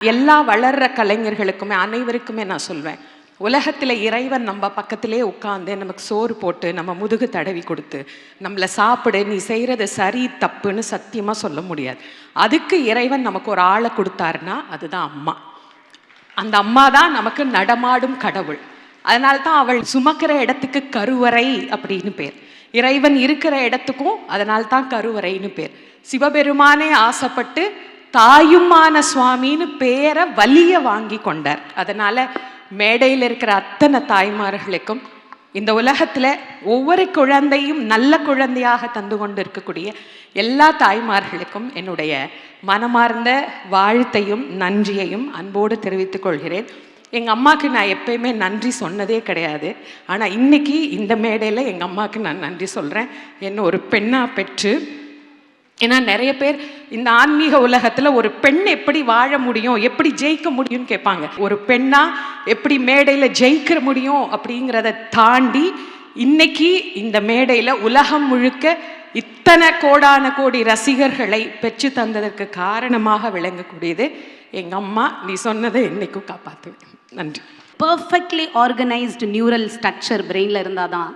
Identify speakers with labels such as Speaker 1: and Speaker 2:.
Speaker 1: எல்லா வளர்ற கலைஞர்களுக்குமே அனைவருக்குமே நான் சொல்வேன் உலகத்தில் இறைவன் நம்ம பக்கத்திலே உட்காந்து நமக்கு சோறு போட்டு நம்ம முதுகு தடவி கொடுத்து நம்மளை சாப்பிடு நீ செய்கிறது சரி தப்புன்னு சத்தியமாக சொல்ல முடியாது. அதுக்கு இறைவன் நமக்கு ஒரு ஆளை கொடுத்தாருன்னா அதுதான் அம்மா. அந்த அம்மா தான் நமக்கு நடமாடும் கடவுள். அதனால தான் அவள் சுமக்கிற இடத்துக்கு கருவறை அப்படின்னு பேர். இறைவன் இருக்கிற இடத்துக்கும் அதனால தான் கருவறைன்னு பேர். சிவபெருமானே ஆசைப்பட்டு தாயுமான சுவாமின்னு பேரை வலிய வாங்கி கொண்டார். அதனால மேடையில் இருக்கிற அத்தனை தாய்மார்களுக்கும் இந்த உலகத்தில் ஒவ்வொரு குழந்தையும் நல்ல குழந்தையாக தந்து கொண்டு இருக்கக்கூடிய எல்லா தாய்மார்களுக்கும் என்னுடைய மனமார்ந்த வாழ்த்தையும் நன்றியையும் அன்போடு தெரிவித்துக் கொள்கிறேன். எங்கள் அம்மாவுக்கு நான் எப்பயுமே நன்றி சொன்னதே கிடையாது. ஆனால் இன்னைக்கு இந்த மேடையில் எங்கள் அம்மாவுக்கு நான் நன்றி சொல்கிறேன் என்ன ஒரு பெண்ணாக பெற்று ஏன்னா நிறைய பேர் இந்த ஆன்மீக உலகத்துல ஒரு பெண் எப்படி வாழ முடியும் எப்படி ஜெயிக்க முடியும்னு கேட்பாங்க. ஒரு பெண்ணா எப்படி மேடையில ஜெயிக்க முடியும் அப்படிங்கிறத தாண்டி இன்னைக்கு இந்த மேடையில உலகம் முழுக்க இத்தனை கோடான கோடி ரசிகர்களை பெற்று தந்ததற்கு காரணமாக விளங்கக்கூடியது எங்க அம்மா. நீ சொன்னதை என்னைக்கும் காப்பாற்றுவேன் நன்றி.
Speaker 2: பர்ஃபெக்ட்லி ஆர்கனைஸ்டு நியூரல் ஸ்ட்ரக்சர் பிரெயினில் இருந்தால் தான்